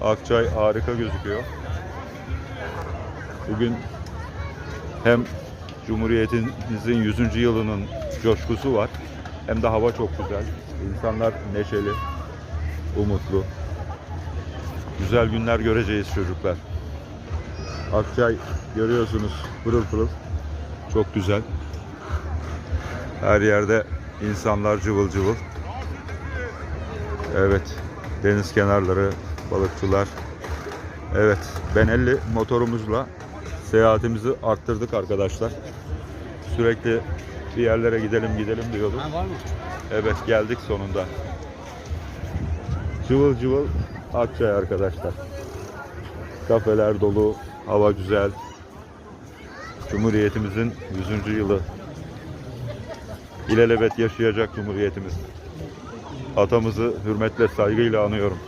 Akçay harika gözüküyor. Bugün hem Cumhuriyetimizin 100. yılının coşkusu var. Hem de hava çok güzel. İnsanlar neşeli, umutlu. Güzel günler göreceğiz çocuklar. Akçay görüyorsunuz pırıl pırıl. Çok güzel. Her yerde insanlar cıvıl cıvıl. Evet. Deniz kenarları, balıkçılar. Evet. Benelli motorumuzla seyahatimizi arttırdık arkadaşlar. Sürekli bir yerlere gidelim gidelim diyorduk. Ha var mı? Evet geldik sonunda. Cıvıl cıvıl Akçay arkadaşlar. Kafeler dolu, hava güzel. Cumhuriyetimizin 100. yılı. İlelebet yaşayacak Cumhuriyetimiz. Atamızı hürmetle, saygıyla anıyorum.